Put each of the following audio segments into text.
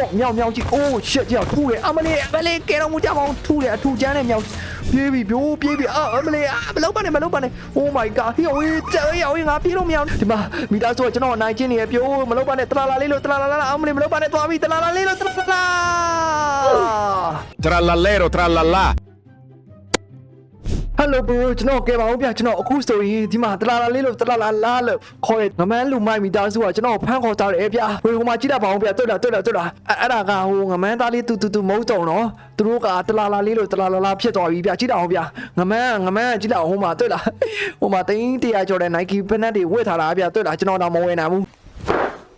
ကြော့မြောက်မြောက်ကြီးအိုးရှက်ကြောက်ထူတယ်အမလေးအမလေးကဲတော့မကြပါဘူးထူတယ်အထူချမ်းနဲ့မြောက်ပြေးပြီပြိုးပြေးပြီအာအမလေးအာမလုံးပါနဲ့မလုံးပါနဲ့ Oh my god ဟေးဝေးကြောက်ရောငါပြေးလို့မရဘူးဒီမှာမိသားစုကကျွန်တော်နိုင်ချင်းနေရပြိုးမလုံးပါနဲ့တလာလာလေးလို့တလာလာလာအမလေးမလုံးပါနဲ့သွားပြီတလာလာလေးလို့တလာလာ Trallallero, trallallà. ဟယ်လိုဘရိုကျွန်တော်ကဲပါဦးဗျကျွန်တော်အခုဆိုရင်ဒီမှာတလာလာလေးလို့တလာလာလာလို့ခေါ်ရငမန်းလူမိုက်မိသားစုကကျွန်တော်ဖမ်းခေါ်ထားတယ်ဗျဘရိုဟိုမှာကြည့်တတ်ပါဦးဗျတွေ့လားတွေ့လားတွေ့လားအဲ့အဲ့ဒါကဟိုငမန်းသားလေးတူတူတူမဟုတ်တော့နော်သူတို့ကတလာလာလေးလို့တလာလာလာဖြစ်သွားပြီဗျကြည့်တတ်အောင်ဗျငမန်းငမန်းကြည့်တတ်အောင်ဟိုမှာတွေ့လားဟိုမှာတင်းတရားကျော်တဲ့ Nike ဖက်နက်တွေဝတ်ထားတာဗျတွေ့လားကျွန်တော်တော့မဝင်နိုင်ဘူး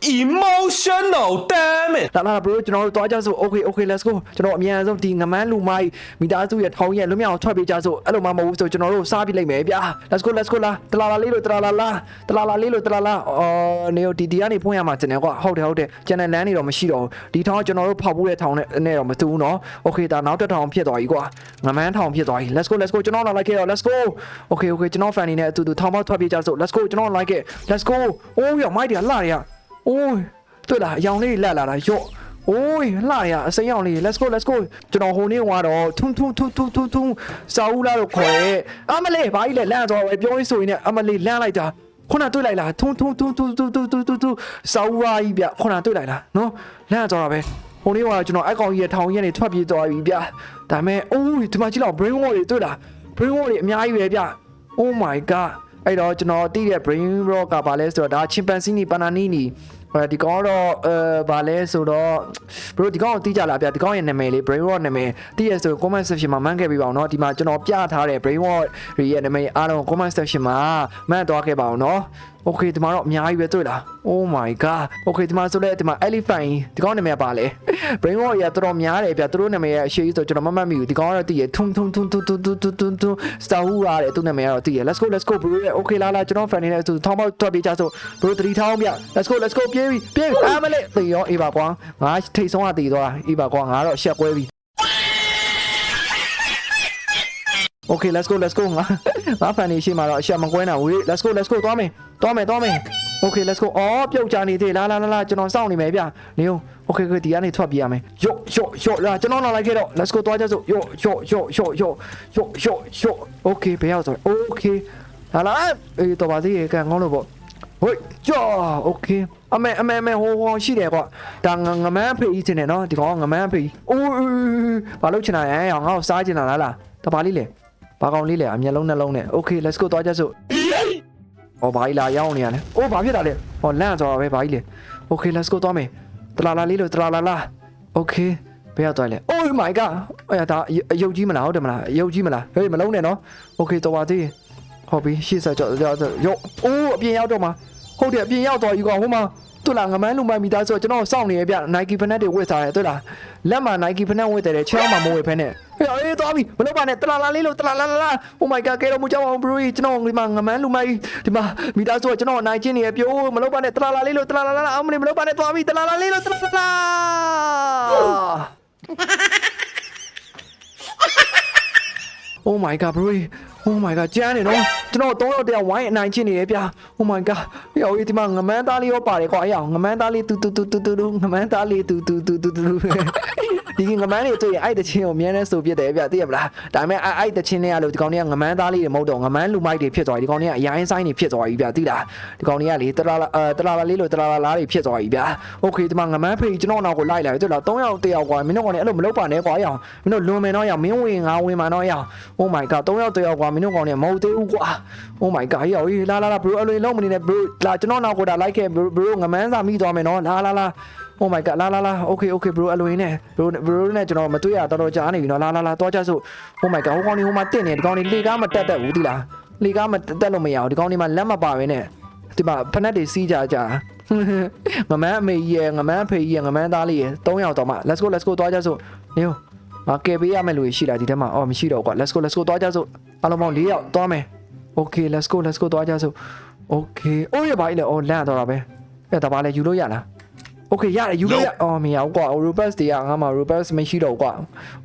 Emotional, damn it. လာလာဘရိုကျွန်တော်တို့သွားကြစို့ okay okay let's go ကျွန်တော်အမြန်ဆုံးဒီငမန်းလူမိုက်မိသားစုရဲ့ထောင်းရဲ့လွတ်မြောက်ထွက်ပြေးကြစို့အဲ့လိုမှမဟုတ်ဘူးဆိုကျွန်တော်တို့စားပြလိုက်မယ်ဗျာ let's go let's go လာတလာလာလေးလို့တလာလာလာတလာလာလေးလို့တလာလာအော်နေဒီဒီကနေဖွင့်ရမှာကျန်တယ်ကွာဟုတ်တယ်ဟုတ်တယ်ကျန်တဲ့လမ်းတွေတော့မရှိတော့ဘူးဒီထောင်းကျွန်တော်တို့ဖောက်ဖို့တဲ့ထောင်းနဲ့နဲ့တော့မတူဘူးနော် okay ဒါနောက်တစ်ထောင်းဖြစ်သွားပြီကွာငမန်းထောင်းဖြစ်သွားပြီ let's go let's go ကျွန်တော်လာလိုက်ခဲ့တော့ let's go okay okay ကျွန်တော် fan နေနဲ့အတူတူထောင်းပေါက်ထွက်ပြေးကြစို့ let's go ကျွန်တော်လိုက်ခဲ့ let's go အိုးရမိုက်တယ်လှတယ် အိုးတွေ့လားအယောင်လေးလက်လာတာရော့အိုးလှရအစိမ်းအောင်လေး let's go let's go ကျွန်တော်ဟိုနေ့ကတော့ထုံထုံထုံထုံထုံထုံစာဦးလာတော့ခေါ်ရဲအမလေးဘာကြီးလဲလန့်တော့ပဲပြောရင်းဆိုရင်လည်းအမလေးလန့်လိုက်တာခုနတွေ့လိုက်လားထုံထုံထုံထုံထုံထုံထုံထုံထုံစာဦးပါကြီးဗျခုနတွေ့လိုက်လားနော်လန့်တော့တာပဲဟိုနေ့ကကျွန်တော်အကောင်ကြီးရဲ့ထောင်ကြီးကနေထွက်ပြေးသွားပြီဗျဒါပေမဲ့အိုးဒီမှာကြည့်လောက် brain wall တွေတွေ့လား brain wall တွေအများကြီးပဲဗျ oh my god အဲ့တော့ကျွန်တော်သိတဲ့ brain rock ကဘာလဲဆိုတော့ဒါ chimpanzee ပနာနီနီအဲဒီကောင်တော့အဲဘာလဲဆိုတော့ bro ဒီကောင်ကိုသိကြလားဗျဒီကောင်ရဲ့နာမည်လေး brain rock နာမည်သိရဆို comment section မှာမှန်းခဲ့ပြပါအောင်เนาะဒီမှာကျွန်တော်ပြထားတဲ့ brain rock ရဲ့နာမည်အားလုံး comment section မှာမှန်းသွားခဲ့ပါအောင်เนาะ okay ဒီမှာတော့အများကြီးပဲတွေ့လား oh my god okay ဒီမှာဆိုလဲဒီမှာ elephant ဒီကောင်နာမည်ပါလေ brain rock ရတော်တော်များတယ်ဗျသူတို့နာမည်ရဲ့အရှိကြီးဆိုကျွန်တော်မမှတ်မိဘူးဒီကောင်ကတော့သိရထုံထုံထုံထုံထုံထုံထုံထုံထုံ star who ရတယ်သူနာမည်ကတော့သိရ let's go let's go bro ရဲ့ okay လာလာကျွန်တော် fan နေနဲ့သူထောင်းပေါက်ထွက်ပြေးကြဆို bro တတိထောင်းဗျ let's go let's go ပြေးပြီပြေးပြီအာမလေးတေရောအေးပါကွာငါထိတ်ဆုံးကတည်သွားအေးပါကွာငါတော့ရှက်ကွဲပြီ Okay let's go let's go ငါငါ fan နေရှိမှာတော့အရှက်မကွဲနိုင်ဘူး let's go let's go သွားမယ် သွားမယ်သွားမယ် Okay let's go အော်ပြုတ်ကြနေသေးလားလားလားကျွန်တော်စောင့်နေမယ်ဗျနေအောင် Okay okay ဒီကနေထွက်ပြေးရမယ်ယော့ယော့ယော့လာကျွန်တော်လာလိုက်ခဲ့တော့ let's go သွားကြစို့ယော့ယော့ယော့ယော့ယော့ယော့ယော့ယော့ Okay ဘယ်ရောက်သွား Okay ဟာလာအေးတော်ပါသေးရေကငေါလို့ပေါ့ဟိုကြော် Okay အမေအမေအမေဟိုဟောရှိတယ်ကွာဒါငမန်းဖေးကြီးတင်တယ်နော်ဒီကောင်ငမန်းဖေးကြီးအိုးဘာလို့ချင်တာလဲအောင်ငါ့ကိုစားချင်တာလားလားတပါလေးလေဘာကောင်လေးလေအမျက်လုံးနှလုံးနဲ့ Okay let's go သွားကြစို့ ဟောဘာကြီးလာရောက်နေရလဲအိုးဘာဖြစ်တာလဲဟောလန့်သွားပဲဘာကြီးလေ Okay let's go သွားမယ်တလာလာလေးလို့တလာလာလာ Okay ဘယ်ရောက်သွားလဲ Oh my god အဲ့ဒါအယုတ်ကြီးမလားဟုတ်တယ်မလားအယုတ်ကြီးမလားဟေးမလုံးနဲ့နော် Okay တော်ပါသေးဟုတ်ပြီရှေ့ဆက်ကြောက်ကြောက်ရောအိုးအပြင်ရောက်တော့မှာဟုတ်တယ်အပြင်ရောက်တော့ယူကောင်ဟိုမှာ တူလာငမန်းလူမိုက်မိသားဆိုကျွန်တော်စောင့်နေရပြ Nike ဖက်နက်တွေဝတ်ထားတယ်တူလားလက်မှာ Nike ဖက်နက်ဝတ်တယ်ချောင်းမှာမဝတ်ဖက်နဲ့ဟေးအေးသွားပြီမလုပ်ပါနဲ့တလာလာလေးလို့တလာလာလာလာ Oh my god ကဲတော့မကြောက်အောင် bro ကျွန်တော်ဒီမှာငမန်းလူမိုက်ဒီမှာမိသားစုကကျွန်တော်နိုင်ချင်းနေရပြိုးမလုပ်ပါနဲ့တလာလာလေးလို့တလာလာလာအောင်မလေးမလုပ်ပါနဲ့သွားပြီတလာလာလေးလို့တလာလာ Oh my god bro Oh my god ကျန်းနေနော်ကျွန်တော်၃ယောက်တည်းဝိုင်းအနိုင်ချင်းနေရဗျာ Oh my god ယောဒီမှာငမန်းသားလေးရောပါတယ်ကွာအဲ့အောင်ငမန်းသားလေးတူတူတူတူတူငမန်းသားလေးတူတူတူတူတူ ဒီငမန်းလေးတွေ့ရင်အဲ့တချင်းကိုအမြဲတမ်းဆိုပြတယ်ဗျာသိရမလားဒါပေမဲ့အဲ့အဲ့တချင်းတွေကလို့ဒီကောင်တွေကငမန်းသားလေးတွေမဟုတ်တော့ငမန်းလူမိုက်တွေဖြစ်သွားပြီဒီကောင်တွေကအရိုင်းဆိုင်တွေဖြစ်သွားပြီဗျာသိလားဒီကောင်တွေကလေတလာလာအဲတလာလာလေးလို့တလာလာလားတွေဖြစ်သွားပြီဗျာ Okay ဒီမှာငမန်းဖေးကျွန်တော်နောက်ကိုလိုက်လာပြီတွေ့လား၃ယောက်တယောက်ကွာမင်းတို့ကောင်တွေအဲ့လိုမလုပ်ပါနဲ့ကွာအဲ့အောင်မင်းတို့လွန်မယ်နော်ရအောင်မင်းဝင်ငါဝင်မှာနော်ရအောင် Oh my god ၃ယောက်တယောက်ကွာမင်းတို့ကောင်တွေမဟုတ်သေးဘူးကွာ Oh my god ရောလာလာလာ bro အလွေလုံးမနေနဲ့ bro လာကျွန်တော်နောက်ကိုဒါလိုက်ခဲ့ bro bro ငမန်းစာမိသွားမယ်နော်လာလာလာ Oh my god လာလာလာ okay okay bro အလွေနဲ့ bro bro နဲ့ကျွန်တော်မတွေ့ရတော်တော်ကြာနေပြီနော်လာလာလာတော့ကြစို့ Oh my god ဟိုကောင်တွေဟိုမှာတင့်နေဒီကောင်တွေလေကားမတက်တတ်ဘူးဒီလားလေကားမတက်လို့မရဘူးဒီကောင်တွေမှာလက်မပါဘဲနဲ့ဒီမှာဖက်နက်တွေစီးကြကြငမန်းအမေကြီးရယ်ငမန်းအဖေကြီးရယ်ငမန်းသားလေးရယ်၃ယောက်တော့မှ let's go let's go သွားကြစို့နေဦးငါကယ်ပေးရမယ်လို့ရှိလားဒီထဲမှာအော်မရှိတော့ကွာ let's go let's go သွားကြစို့အားလုံးပေါင်း၄ယောက်သွားမယ် Okay let's go let's go သွားကြစို့ Okay အိုးရပါလေအော်လန့်တော့တာပဲအဲ့ဒါပါလေယူလို့ရလား Okay ရတယ်ယူလို့ရအော်မရဘူးကွာ Robust တွေကငါမှ Robust မရှိတော့ဘူးကွာ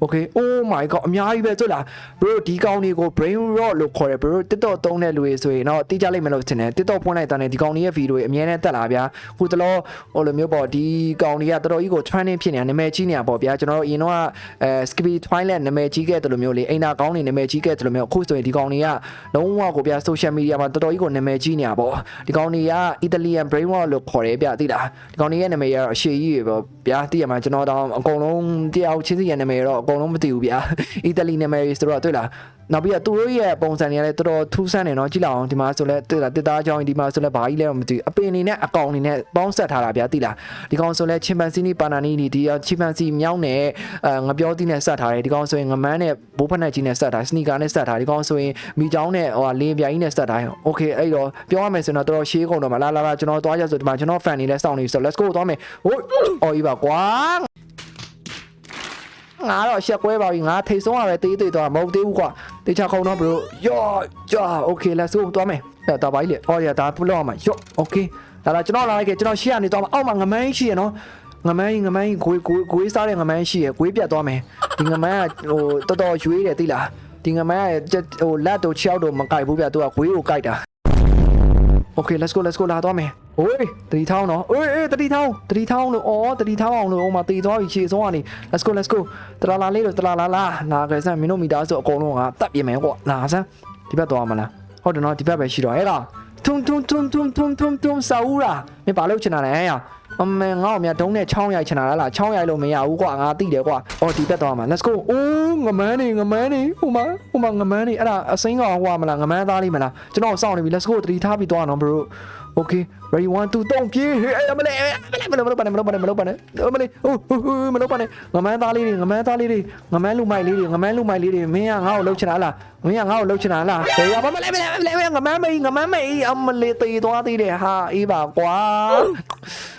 Okay oh my god အများကြီးပဲတွေ့လား bro ဒီကောင်တွေကို brain rot လို့ခေါ်တယ် bro TikTok သုံးတဲ့လူတွေဆိုရင်တော့တိကျလိမ့်မယ်လို့ထင်တယ် TikTok ဖွင့်လိုက်တာနဲ့ဒီကောင်တွေရဲ့ video တွေအများနဲ့တက်လာဗျာခုတလောဟိုလိုမျိုးပေါ့ဒီကောင်တွေကတော်တော်ကြီးကို trending ဖြစ်နေတာနာမည်ကြီးနေတာပေါ့ဗျာကျွန်တော်တို့အရင်တော့အဲ Skippy Twilight နာမည်ကြီးခဲ့တယ်လို့မျိုးလေအိမ်နာကောင်းနေနာမည်ကြီးခဲ့တယ်လို့မျိုးအခုဆိုရင်ဒီကောင်တွေကလုံးဝကိုဗျာ social media မှာတော်တော်ကြီးကိုနာမည်ကြီးနေတာပေါ့ဒီကောင်တွေက Italian brain rot လို့ခေါ်တယ်ဗျာသိလားဒီကောင်တွေရဲ့နာမည်ကတော့အရှိကြီးပဲပေါ့ဗျာသိရမှာကျွန်တော်တော့အကုန်လုံးတယောက်ချင်းစီရဲ့နာမည်တော့အကုန်လုံးမသိဘူးဗျာ Italy နာမည်ဆိုတော့တွေ့လား နောက်ပြီးတော့သူတို့ရဲ့ပုံစံတွေကလည်းတော်တော်ထူးဆန်းတယ်နော်ကြည့်လောက်အောင်ဒီမှာဆိုလဲတွေ့လားတစ်သားကြောင်းဒီမှာဆိုလဲဘာကြီးလဲတော့မသိဘူးအပင်နေနဲ့အကောင်နေနဲ့ပေါင်းဆက်ထားတာဗျာသိလားဒီကောင်ဆိုလဲချင်ပန်စီနီပါနာနီနီဒီချင်ပန်စီမြောင်းနဲ့အဲငပြောသီးနဲ့ဆက်ထားတယ်ဒီကောင်ဆိုရင်ငမန်းနဲ့ဘိုးဖက်နဲ့ကြီးနဲ့ဆက်ထားစနီကာနဲ့ဆက်ထားဒီကောင်ဆိုရင်မိချောင်းနဲ့ဟိုဟာလင်းပြာကြီးနဲ့ဆက်ထားโอเคအဲ့တော့ပြောရမယ်ဆိုရင်တော့တော်တော်ရှေးကုန်တော့မှာလာလာလာကျွန်တော်သွားကြဆိုဒီမှာကျွန်တော် fan နေလဲစောင့်နေဆို let's go သွားမယ်ဟိုအော်ကြီးပါကွာ ငါတော့ရှက်ကွဲပါပြီငါထိတ်ဆုံးရပဲတေးသေးသွားမဟုတ်သေးဘူးကွာတေချာခုံတော့ bro ယောကြာ okay let's go သွားမယ်အဲ့ဒါပါကြီးလေအော်ရဒါပလို့အောင်မှာယော okay ဒါလာကျွန်တော်လာလိုက်ခဲ့ကျွန်တော်ရှေ့ကနေသွားမှာအောက်မှာငမန်းရှိရနော်ငမန်းငမန်းဂွေးဂွေးဂွေးစားတဲ့ငမန်းရှိရဂွေးပြတ်သွားမယ်ဒီငမန်းကဟိုတော်တော်ရွေးတယ်သိလားဒီငမန်းကဟိုလက်တို့ချောက်တို့မကြိုက်ဘူးပြသူကဂွေးကိုကြိုက်တာ Okay let's go let's go လာသွားမယ်။ဟိုးတတိထောင်းနော်။အေးအေးတတိထောင်းတတိထောင်းလို့အော်တတိထောင်းအောင်လို့ဟိုမှာတည်သွားပြီခြေဆုံးကနေ let's go let's go တလာလာလေးလို့တလာလာလာနာကြစမ်းမင်းတို့မိသားစုအကုန်လုံးကတတ်ပြင်မယ်ကွာ။လာစမ်းဒီဘက်သွားမလား။ဟုတ်တယ်နော်ဒီဘက်ပဲရှိတော့ဟဲ့လား။ထုံထုံထုံထုံထုံထုံထုံဆာဦးရာမင်းဘာလို့ချင်တာလဲဟဲ့။ အမေငါ့ကိုမြဒုံးနဲ့ချောင်းရိုက်ချင်တာလားချောင်းရိုက်လို့မရဘူးကွာငါသိတယ်ကွာ။အော်ဒီဘက်သွားမှာ let's go ။အိုးငမန်းနေငမန်းနေဟိုမှာဟိုမှာငမန်းနေအဲ့ဒါအစိမ်းကောင်ဟိုမလားငမန်းသားလေးမလားကျွန်တော်စောင့်နေပြီ let's go တတိထားပြီးသွားနော် bro Okay ready 1 2 3ပြေးဟေးမလေးမလေးမလုပ်ပါနဲ့မလုပ်ပါနဲ့မလုပ်ပါနဲ့မလေးဟိုမလုပ်ပါနဲ့ငမန်းသားလေးတွေငမန်းသားလေးတွေငမန်းလူမိုက်လေးတွေငမန်းလူမိုက်လေးတွေမင်းကငါ့ကိုလှုပ်ချင်တာလားမင်းကငါ့ကိုလှုပ်ချင်တာလားဟေးရပါမလေးမလေးမလေးငမန်းမေးငမန်းမေးအမလေးတေးသွားသေးတယ်ဟာအေးပါကွာ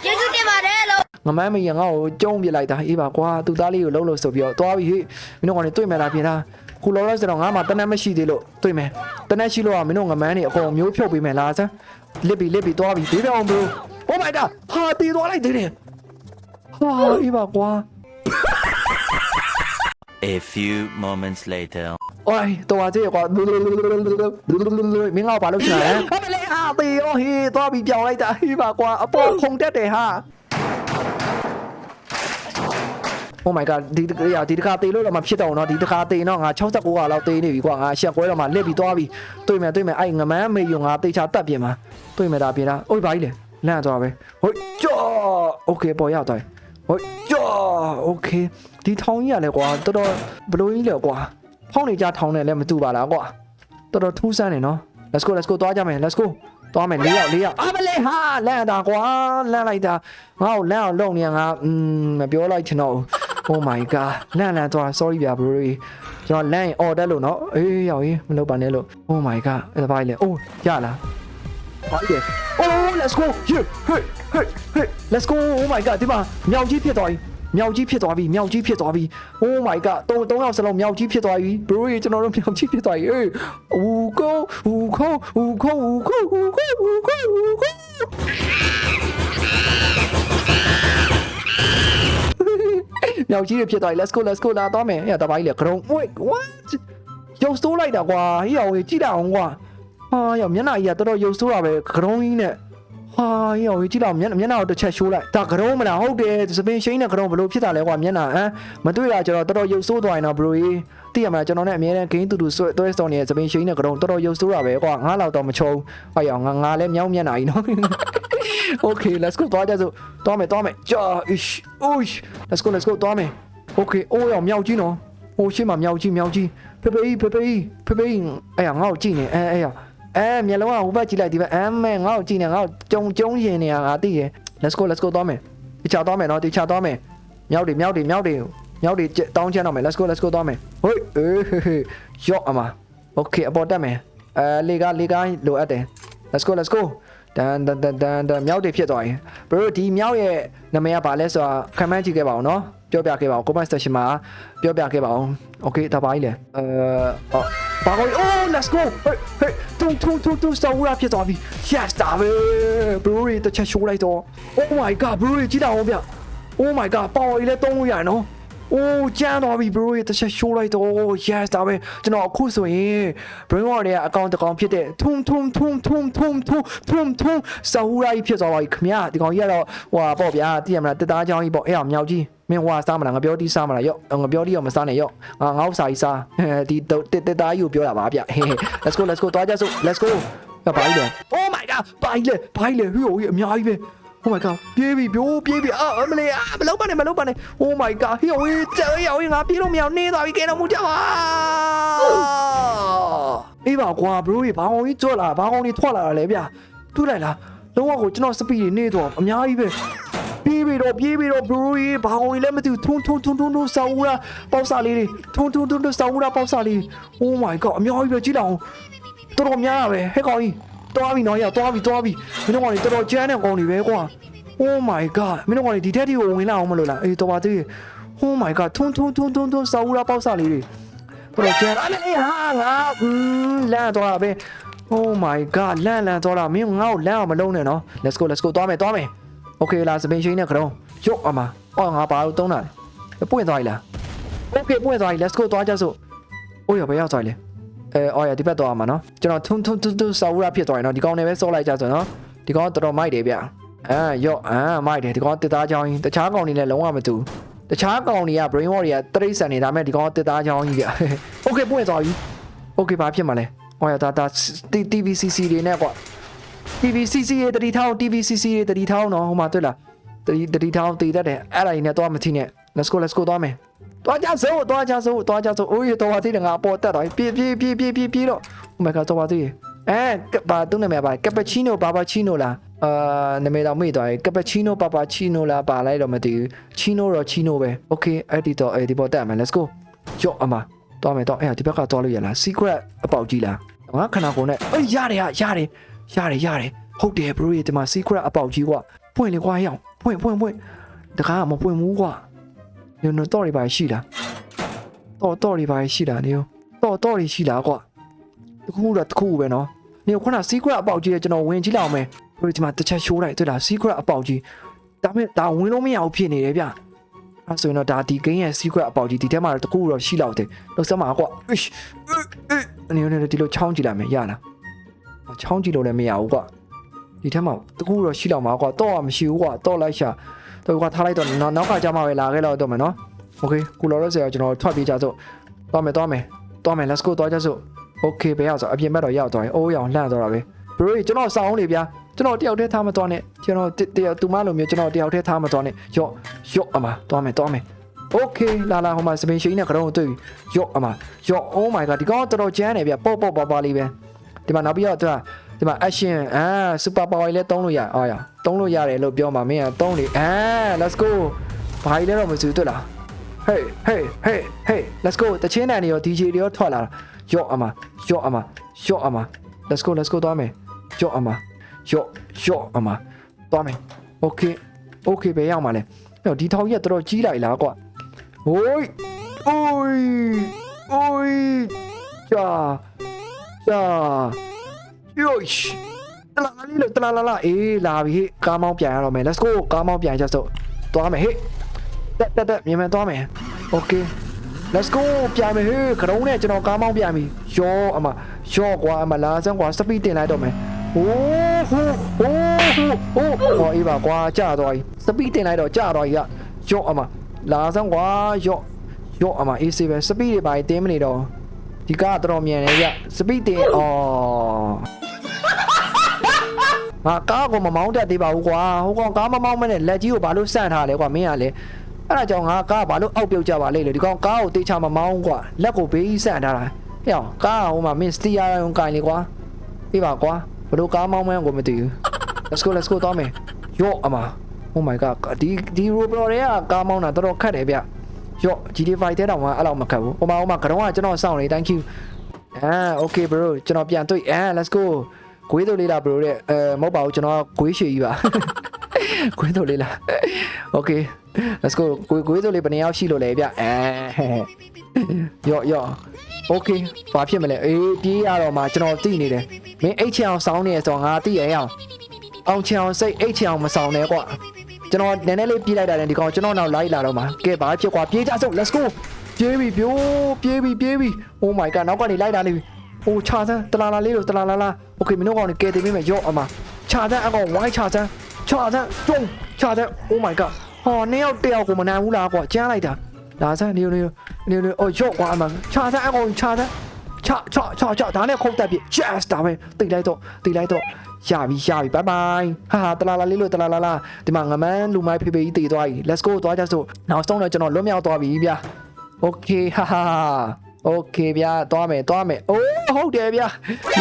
ကျေးဇူးတင်ပါတယ်လို့ငမန်းမေးငါ့ကိုကျုံးပြလိုက်တာအေးပါကွာသူသားလေးကိုလှုပ်လို့ဆိုပြီးတော့သွားပြီဟေးမင်းတို့ကနေတွေ့မယ်လားပြင်လားခုလောလောဆယ်တော့ငါမှတနက်မရှိသေးလို့တွေ့မယ်တနက်ရှိလို့ကမင်းတို့ငမန်းနေအကုန်မျိုးဖြုတ်ပေးမယ်လားစမ်း လစ်ပြီလစ်ပြီသွားပြီဘေးပြောင်းဘလို့ Oh my god ဟာတီးသွားလိုက်သေးတယ်ဟာအေးပါကွာ A few moments later. အိုးတော်ကြည့်ကွာမင်းကဘာလုပ်ချင်လဲအမလေးဟာတီးရောဟေးသွားပြီးပြောင်းလိုက်တာဟေးပါကွာအပေါ်ခုန်တက်တယ်ဟာ Oh my god ဒီတကယ်ဒီတခါတေးလို့တော့မဖြစ်တော့ဘူးเนาะဒီတခါတေးတော့ငါ69ကလောက်တေးနေပြီကွာငါရှက်ကွဲတော့မှလစ်ပြီးသွားပြီတွေ့မယ်တွေ့မယ်အဲ့ငမန်းမေယုံငါတေးချတက်ပြင်မှာတွေ့မယ်ဒါပြင်လားအိုးဘာကြီးလဲလန့်သွားပဲဟိုကြောโอเคပေါ်ရောက်သွားဟိုကြောโอเคဒီထောင်ကြီးရလဲကွာတော်တော်ဘလို့ကြီးလဲကွာဖောင်းနေကြထောင်နေလဲမတူပါလားကွာတော်တော်ထူးဆန်းနေနော် let's go let's go သွားကြမယ် let's go သွားမယ်၄ယောက်၄ယောက်အမလေးဟာလန့်တာကွာလန့်လိုက်တာငါ့ကိုလန့်အောင်လုပ်နေငါอืมမပြောလိုက်ချင်တော့ဘူး Oh my god လန့်လန့်သွား sorry ဗျာ bro ကျွန်တော်လန့်ရင် order လို့နော်အေးရောက်ရင်မလုပ်ပါနဲ့လို့ Oh my god အဲ့ဒါဘာလဲ Oh ရလားဘာလဲ Oh let's go here hey hey hey let's go Oh my god ဒီမှာမြောက်ကြီးဖြစ်သွားပြီမြောက်ကြီးဖြစ်သွားပြီမြောက်ကြီးဖြစ်သွားပြီ Oh my god တုံးတုံးယောက်စလုံးမြောက်ကြီးဖြစ်သွားပြီ bro ကျွန်တော်တို့မြောက်ကြီးဖြစ်သွားပြီအေးဦးကိုဦးကိုဦးကိုဦးကိုဦးကိုဦးကိုဦးကို မြောက်ကြီးတွေဖြစ်သွားပြီ let's go let's go လာတော့မယ်အဲ့ဒါဘာကြီးလဲ ground wait what ရုပ်ဆိုးလိုက်တာကွာဟေးအောင်ကြည့်လိုက်အောင်ကွာဟာရောက်မျက်နှာကြီးကတော်တော်ရုပ်ဆိုးတာပဲ ground ကြီးနဲ့ ဟာရောကြည့်တော့မျက်မျက်နှာကိုတစ်ချက်ရှိုးလိုက်ဒါကရုံးမလားဟုတ်တယ်စပင်ရှိန်းနဲ့ကရုံးဘလို့ဖြစ်တာလဲကွာမျက်နှာဟမ်မတွေ့တာကျတော့တော်တော်ရုပ်ဆိုးသွားရင်တော့ဘရိုကြီးသိရမလားကျွန်တော်နဲ့အများနဲ့ဂိမ်းတူတူဆွဲတွဲစတော်နေတဲ့စပင်ရှိန်းနဲ့ကရုံးတော်တော်ရုပ်ဆိုးတာပဲကွာငါးလောက်တော့မချုံဟာရောငါငါလည်းမြောင်းမျက်နှာကြီးနော် Okay let's go သွားကြစို့သွားမယ်သွားမယ်ကြာ ish ush let's go let's go သွားမယ် Okay အိုးရောမြောက်ကြီးနော်ဟိုရှေ့မှာမြောက်ကြီးမြောက်ကြီးဖေဖေဖေဖေဖေဖေအဲ့ရငါ့ကိုကြည့်နေအဲအဲ့ရ အဲမျက်လုံးကဟိုဘက်ကြည့်လိုက်ဒီဘက်အမဲငါ့ကိုကြည့်နေငါ့ကိုကြုံကြုံရင်နေရငါသိရယ် let's go let's go သွားမယ်တခြားသွားမယ်နော်တခြားသွားမယ်မြောက်တွေမြောက်တွေမြောက်တွေမြောက်တွေတောင်းချမ်းတော့မယ် let's go let's go သွားမယ်ဟိုအေးရော့အမ okay အပေါ်တက်မယ်အဲလေကလေကလိုအပ်တယ် let's go let's go တန်တန်တန်တန်တန်မြောက်တွေဖြစ်သွားရင် bro ဒီမြောက်ရဲ့နာမည်ကဘာလဲဆိုတာခံမှန်းကြည့်ခဲ့ပါဦးနော် ပြောပြခဲ့ပါဦး comment section မှာပြောပြခဲ့ပါဦး okay ဒါပါကြီးလေအဲအော်ဘာကို oh let's go ဟေးဟေးတူတူတူတူစတူရာဖြစ်သွားပြီ yes ဒါပဲ bro တွေတစ်ချက်ရှိုးလိုက်တော့ oh my god bro တွေကြည့်တာအောင်ဗျ oh my god ပေါင်ရီလည်းသုံးလို့ရတယ်နော်အိုးကျန်းသွားပြီ bro ရဲ့တစ်ချက်ရှိုးလိုက်တော့ yes ဒါပဲကျွန်တော်အခုဆိုရင် brain water ရဲ့အကောင့်တစ်ကောင်ဖြစ်တဲ့ထုံထုံထုံထုံထုံထုံထုံထုံစာဟူရာကြီးဖြစ်သွားပါပြီခင်ဗျာဒီကောင်ကြီးကတော့ဟိုပေါ့ဗျာသိရမလားတက်သားချောင်းကြီးပေါ့အဲ့အောင်မြောက်ကြီး မင်းဟိုကစားမလားငါပြောတီးစားမလားရော့ငါပြောတီးရောမစားနဲ့ရော့ငါငါ့ဥစားကြီးစားဒီတက်တက်သားကြီးကိုပြောတာပါဗျ let's go let's go သွားကြစို့ let's go ဘာဘာကြီးလဲ oh my god ဘာကြီးလဲဘာကြီးလဲဟိုကြီးအများကြီးပဲ Oh my god ပြေးပြီပြိုးပြေးပြီအာမလေးအာမလုံးပါနဲ့မလုံးပါနဲ့ Oh my god ဟေ့ဝေးတဲရဝေးငါပြေးလို့မရအောင်နေသွားပြီကဲတော့မူကြပါအေးပါကွာ bro ရေဘာကောင်ကြီးကြွလာဘာကောင်ကြီးထွက်လာတာလဲဗျတွေ့လိုက်လားလုံးဝကိုကျွန်တော်စပီးတွေနေတော့အများကြီးပဲ ပြေးပြီတော့ပြေးပြီတော့ bro ရေဘာကောင်ကြီးလဲမသိဘူးထုံထုံထုံထုံထုံဆောင်းရာပေါက်စားလေးတွေထုံထုံထုံထုံဆောင်းရာပေါက်စားလေး Oh my god အများကြီးပဲကြည့်လောက်တော်တော်များတာပဲဟဲ့ကောင်ကြီးတွားပြီနော်ရတွားပြီတွားပြီမင်းတို့ကောင်ကြီးတော်တော်ကျန်းတဲ့ကောင်တွေပဲကွာ Oh my god မင်းတို့ကဒီထက်ဒီကိုဝင်လာအောင်မလို့လားအေးတော်ပါသေး Oh my god ထုံထုံထုံထုံထုံစာဦးရာပေါက်စားလေးတွေတော်တော်ကျန်အဲ့လေဟာငါอืมလန့်တော့တာပဲ Oh my god လန့်လန့်တော့တာမင်းငါ့ကိုလန့်အောင်မလုံးနဲ့နော် Let's go let's go သွားမယ်သွားမယ် Okay လားစပင်ရှိန်းနဲ့ခရုံးရုတ်အမအော်ငါဘာလို့တုံးတာလဲပွင့်သွားပြီလား Okay ပွင့်သွားပြီ Let's go သွားကြစို့အိုးရဘယ်ရောက်သွားလဲအဲအော်ရဒီဘက်သွားမှာနော်ကျွန်တော်ထုံထုံထုံထုံစာဦးရာဖြစ်သွားရင်နော်ဒီကောင်နဲ့ပဲစောလိုက်ကြဆိုနော်ဒီကောင်တော်တော်မိုက်တယ်ဗျအာရော့အာမိုက်တယ်ဒီကောင်တစ်သားချောင်းကြီးတခြားကောင်တွေလည်းလုံးဝမတူတခြားကောင်တွေက brain water တွေကတရိတ်ဆန်နေဒါမဲ့ဒီကောင်တစ်သားချောင်းကြီးဗျ Okay ပွင့်သွားပြီ Okay ဘာဖြစ်မှာလဲအော်ရဒါဒါ TVCC တွေနဲ့ကွာ TVCC ရဲ့တတိထောင်း TVCC ရဲ့တတိထောင်းနော်ဟိုမှာတွေ့လားတတိတတိထောင်းတည်တတ်တယ်အဲ့ဒါကြီးနဲ့တော့မသိနဲ့ Let's go let's go သွားမယ်သွားကြစို့သွားကြစို့သွားကြစို့အိုးရတော့သေးတယ်ငါပေါ်တက်တော့ပြေးပြေးပြေးပြေးပြေးပြေးတော့ Oh my god တော့ပါသေးတယ်အဲဘာသူ့နာမည်ပါကပချီနိုဘာဘာချီနိုလားအာနာမည်တော့မေ့သွားပြီကပချီနိုဘာဘာချီနိုလားပါလိုက်တော့မသိဘူးချီနိုတော့ချီနိုပဲ Okay အဲ့ဒီတော့အဲ့ဒီပေါ်တက်မယ် Let's go ကြော့အမသွားမယ်တော့အဲ့ဒီဘက်ကသွားလို့ရလား secret အပေါက်ကြီးလားငါခဏကုန်နဲ့အေးရတယ်ဟာရတယ် ရတယ်ရတယ်ဟုတ်တယ် bro ဒီမှာ secret အပေါက်ကြီးကွာပွင့်လေကွာရအောင်ပွင့်ပွင့်ပွင့်တကားမပွင့်ဘူးကွာညနိုတော့တွေပါရှိလားတော့တော့တွေပါရှိလားနေတော့တော့တွေရှိလားကွာတခုတော့တခုပဲနော်နေခုန secret အပေါက်ကြီးကကျွန်တော်ဝင်ကြည့်လောက်မယ် bro ဒီမှာတစ်ချက်ရှိုးလိုက်တွေ့လား secret အပေါက်ကြီးဒါမဲ့ဒါဝင်လို့မရဘူးဖြစ်နေတယ်ဗျအဲဆိုရင်တော့ဒါဒီ game ရဲ့ secret အပေါက်ကြီးဒီထဲမှာတော့တခုတော့ရှိလောက်တယ်လောက်စမ်းပါကွာအေးအနေနဲ့ဒီလိုချောင်းကြည့်လိုက်မယ်ရလား ချောင်းကြည့်လို့လည်းမရဘူးကွာဒီထဲမှာတခုတော့ရှိလောက်မှာကွာတော့မရှိဘူးကွာတော့လိုက်ရှာတော့ကွာထားလိုက်တော့နောက်နောက်ကကြမှာပဲလာခဲ့တော့တော့မယ်နော် okay ကုလောတော့ဆရာကျွန်တော်ထွက်ပြေးကြစို့သွားမယ်သွားမယ်သွားမယ် let's go သွားကြစို့ okay ဘယ်ရောက်ဆိုအပြင်ဘက်တော့ရောက်သွားရင်အိုးရောင်လှန့်သွားတာပဲ bro ကျွန်တော်စောင်းလေဗျာကျွန်တော်တယောက်တည်းထားမသွားနဲ့ကျွန်တော်တယောက်သူမလိုမျိုးကျွန်တော်တယောက်တည်းထားမသွားနဲ့ရော့ရော့အမသွားမယ်သွားမယ် okay လာလာဟိုမှာစပင်ရှိနေကတော့တွေ့ရော့အမရော့ oh my god ဒီကောင်တော်တော်ကျန်းနေဗျပေါ့ပေါ့ပါပါလေးပဲ ဒီမှာနောက်ပြီးတော့သူကဒီမှာ action အာ super power လေးတုံးလို့ရအော်ရတုံးလို့ရတယ်လို့ပြောမှာမင်းကတုံးလေအာ let's go ဘာကြီးလဲတော့မစူတွေ့လား hey hey hey hey let's go တချင်းတန်တွေရော DJ တွေရောထွက်လာတာရော့အမရော့အမရော့အမ let's go let's go သွားမယ်ရော့အမရော့ရော့အမသွားမယ် okay okay ပဲရောက်မှာလဲဟေ့ဒီထောင်ကြီးကတော်တော်ကြီးလိုက်လားကွာဟိုးအိုးအိုးချာ ချာယောရှတလာလေးလို့တလာလာလာအေးလာပြီဟေ့ကားမောင်းပြန်ရတော့မယ် let's go ကားမောင်းပြန်ချက်စို့သွားမယ်ဟေ့ တက်တက်တက်မြန်မြန်သွားမယ်โอเค let's go ပြန်မယ်ဟေးခရုံးနဲ့ကျွန်တော်ကားမောင်းပြန်ပြီရောအမရောကွာအမလာစမ်းကွာစပီးတင်လိုက်တော့မယ်ဟိုးဟိုးဟိုးဟိုးဟိုးဟောအေးပါကွာကြာတော့ပြီစပီးတင်လိုက်တော့ကြာတော့ကြီးကရောအမလာစမ်းကွာရောရောအမအေးစေးပဲစပီးတွေပါတင်းမနေတော့ ဒီကားကတော့မြန်နေကြစပီးတင်အော်ငါကားကိုမမောင်းတတ်သေးပါဘူးကွာဟိုကောင်ကားမမောင်းမနဲ့လက်ကြီးကိုဘာလို့စန့်ထားလဲကွာမင်းကလေအဲ့ဒါကြောင့်ငါကားဘာလို့အောက်ပြုတ်ကြပါလိမ့်လေဒီကောင်ကားကိုတေချာမမောင်းကွာလက်ကိုဘေးကြီးဆန့်ထားတာဟဲ့အောင်ကားဟိုမှာမင်းစတီယာရုံကင်လေကွာပြပါကွာဘလို့ကားမောင်းမန်းကိုမသိဘူး let's go let's go သွားမယ်ယော့အမ oh my god ဒီဒီ robot တွေကကားမောင်းတာတော်တော်ခက်တယ်ဗျ ယော့ GT5 တဲတောင်မှအဲ့လောက်မခက်ဘူးဟိုမှာဟိုမှာကတော့ကကျွန်တော်စောင့်နေ thank you အာ okay bro ကျွန်တော်ပြန်တွေ့အာ let's go ဂွေးတို့လေးလားဘရိုတဲ့အဲမဟုတ်ပါဘူးကျွန်တော်ဂွေးရှည်ကြီးပါဂွေးတို့လေးလား Okay let's go ဂွေးဂွေးတို့လေးဘယ်နှစ်ယောက်ရှိလို့လဲဗျအဲယော့ယော့ Okay ဘာဖြစ်မလဲအေးပြေးရတော့မှကျွန်တော်သိနေတယ်မင်းအိတ်ချအောင်စောင်းနေရဆိုတော့ငါသိရအောင်အောင်ချအောင်စိတ်အိတ်ချအောင်မဆောင်နဲ့ကွာ ကျွန်တော်နည်းနည်းလေးပြေးလိုက်တာနဲ့ဒီကောင်ကျွန်တော်နောက်လိုက်လာတော့မှာကဲဘာဖြစ်ကွာပြေးကြစို့ let's go ပြေးပြီပြိုးပြေးပြီပြေးပြီ Oh my god နောက်ကနေလိုက်လာနေပြီ ဟိုခြာစမ်းတလာလာလေးလို့တလာလာလာโอเคမင်းတို့ကောင်နေကဲတင်ပေးမယ်ရော့အမခြာစမ်းအကောင်ဝိုင်းခြာစမ်းခြာစမ်းကျုံခြာစမ်း Oh my god ဟောနှစ်ယောက်တယောက်ကိုမနိုင်ဘူးလားကွာကျန်းလိုက်တာလာစမ်းနေနေနေနေအော်ရော့ကွာအမခြာစမ်းအကောင်ခြာစမ်း ခြာခြာခြာခြာဒါနဲ့ခုတ်တက်ပြီ yes ဒါပဲတိတ်လိုက်တော့တိတ်လိုက်တော့ရပြီရပြီ bye bye ဟာဟာတလာလာလေးလို့တလာလာလာဒီမှာငမန်းလူမိုင်းဖေးဖေးကြီးတည်သွားပြီ let's go သွားကြစို့နောက်ဆုံးတော့ကျွန်တော်လွတ်မြောက်သွားပြီဗျာ Okay ဟာဟာโอเคဗျာသွားမယ်သွားမယ်အိုးဟုတ်တယ်ဗျာ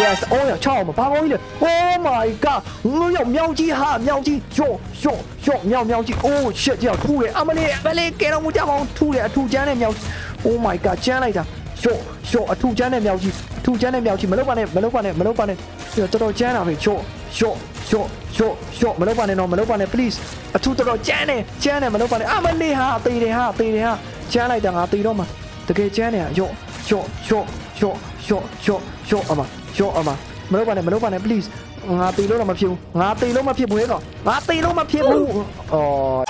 yes အိုးရချောင်းမဘာကောင်းကြီးလဲ Oh my god ငါရောက်မြောင်ကြီးဟာမြောင်ကြီးယောယောယောမြောင်မြောင်ကြီး Oh shit ကြောက်ထူတယ်အမလေးအမလေးကဲတော့မကြောက်အောင်ထူတယ်အထူကျန်းတဲ့မြောင် Oh my god ကျန်းလိုက်တာယောယော အထူကျန်းတဲ့မြောင်ကြီးအထူကျန်းတဲ့မြောင်ကြီးမလုပ်ပါနဲ့မလုပ်ပါနဲ့မလုပ်ပါနဲ့တော်တော်ကျန်းတာပဲယောယောယောယောယောမလုပ်ပါနဲ့တော့မလုပ်ပါနဲ့ please အထူတော်တော်ကျန်းတယ်ကျန်းတယ်မလုပ်ပါနဲ့အမလေးဟာတေးတယ်ဟာတေးတယ်ဟာကျန်းလိုက်တာငါတေးတော့မှာတကယ်ကျန်းတယ်ဟာယောယောယောယောယောယောယောအမယောအမမလုပ်ပါနဲ့မလုပ်ပါနဲ့ please ငါတေးလို့တော့မဖြစ်ဘူးငါတေးလို့မဖြစ်ဘူးဟဲ့ကောင်ငါတေးလို့မဖြစ်ဘူးအော်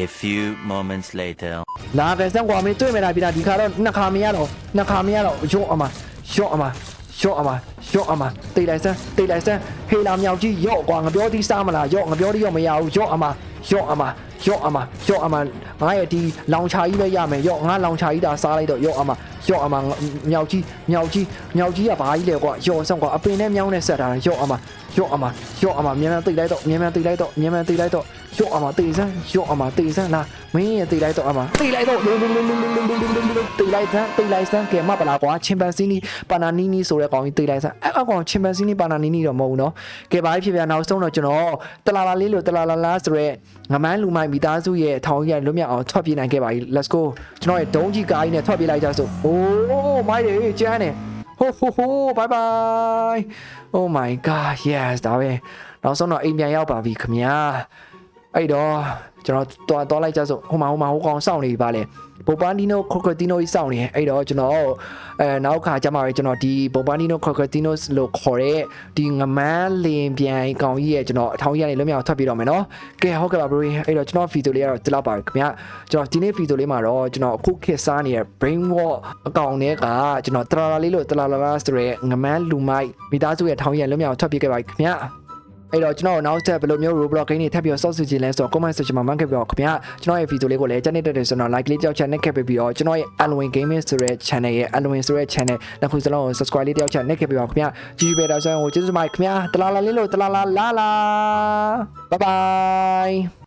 A few moments later. လာပဲစံကွာမင်းတွေ့မလားပြည်သားဒီခါတော့နှစ်ခါမရတော့နှစ်ခါမရတော့ရော့အမရော့အမရော့အမရော့အမတေးလိုက်စမ်းတေးလိုက်စမ်းဟေးလာမြောက်ကြီးရော့ကွာငပြောသည်စားမလားရော့ငပြောသည်ရော့မရဘူးရော့အမရော့အမရော့အမရော့အမငါရဲ့ဒီလောင်ချာကြီးပဲရမယ်ရော့ငါလောင်ချာကြီးဒါစားလိုက်တော့ရော့အမ ယော့အမမြောက်ကြီးမြောက်ကြီးမြောက်ကြီးကဘာကြီးလဲကွာယော့ဆောင်ကွာအပင်နဲ့မြောင်းနဲ့ဆက်ထားတာယော့အမယော့အမယော့အမမြန်မြန်တိတ်လိုက်တော့မြန်မြန်တိတ်လိုက်တော့မြန်မြန်တိတ်လိုက်တော့ယော့အမတေးစမ်းယော့အမတေးစမ်းလားမင်းရဲ့တိတ်လိုက်တော့အမတိတ်လိုက်တော့တိတ်လိုက်စမ်းတိတ်လိုက်စမ်းကဲမပလာကွာချင်ပန်စီနီပါနာနီနီဆိုတဲ့ကောင်ကြီးတိတ်လိုက်စမ်းအဲ့အကောင်ချင်ပန်စီနီပါနာနီနီတော့မဟုတ်ဘူးနော်ကဲဘာဖြစ်ပြန်နောက်ဆုံးတော့ကျွန်တော်တလာလာလေးလို့တလာလာလာဆိုရဲငမန်းလူမိုက်မိသားစုရဲ့ထောင်ကြီးလွတ်မြောက်အောင်ထွက်ပြေးနိုင်ခဲ့ပါပြီ let's go ကျွန်တော်ရဲ့ဒုံးကြီးကားကြီးနဲ့ထွက်ပြေးလိုက်ကြစို့ oh မိုက်ရေကျန်းနေဟိုဟိုဟို bye bye oh my god yes ဒါပဲနောက်ဆုံးတော့အိမ်ပြန်ရောက်ပါပြီခင်ဗျာအဲ့တော့ကျွန်တော်တွားတွားလိုက်ကြစို့ဟိုမှာဟိုမှာဟိုကောင်စောင့်နေပြီပါလေ ပိုပန်ဒီနိုခရိုကတီနိုကြီးစောင့်နေတယ်အဲ့တော့ကျွန်တော်အဲနောက်ခါကျမှပဲကျွန်တော်ဒီပိုပန်ဒီနိုခရိုကတီနိုလို့ခေါ်တဲ့ဒီငမန်းလင်ပြန်ကောင်ကြီးရဲ့ကျွန်တော်အထောင်ကြီးကနေလွတ်မြောက်ထွက်ပြေးတော့မယ်နော်ကဲဟုတ်ကဲ့ပါဘရိုအဲ့တော့ကျွန်တော်ဗီဒီယိုလေးကတော့ဒီလောက်ပါပဲခင်ဗျာကျွန်တော်ဒီနေ့ဗီဒီယိုလေးမှာတော့ကျွန်တော်အခုခေတ်စားနေတဲ့ brain walk အကောင်တွေကကျွန်တော်တလာလာလေးလို့တလာလာလာဆိုရဲငမန်းလူမိုက်မိသားစုရဲ့ထောင်ကြီးရဲ့လွတ်မြောက်ထွက်ပြေးခဲ့ပါခင်ဗျာ အဲ့တော့ကျွန်တော်နောက်ဆက်ဘယ်လိုမျိုး Roblox game တွေထပ်ပြီးတော့ source ချင်လဲဆိုတော့ comment section မှာမှတ်ခဲ့ပြီးတော့ခင်ဗျာကျွန်တော်ရဲ့ video လေးကိုလည်းကြည့်နေတဲ့ဆိုတော့ like လေးတောက်ချက်နဲ့ခဲ့ပြီးတော့ကျွန်တော်ရဲ့ Alwin Gaming ဆိုတဲ့ channel ရဲ့ Alwin ဆိုတဲ့ channel နှစ်ခုစလုံးကို subscribe လေးတောက်ချက်နဲ့ခဲ့ပြီးတော့ခင်ဗျာကြည့်ပေးတော့ဆိုရင်ကိုကျေးဇူးတင်ပါတယ်ခင်ဗျာတလာလာလေးလို့တလာလာလာလာ bye bye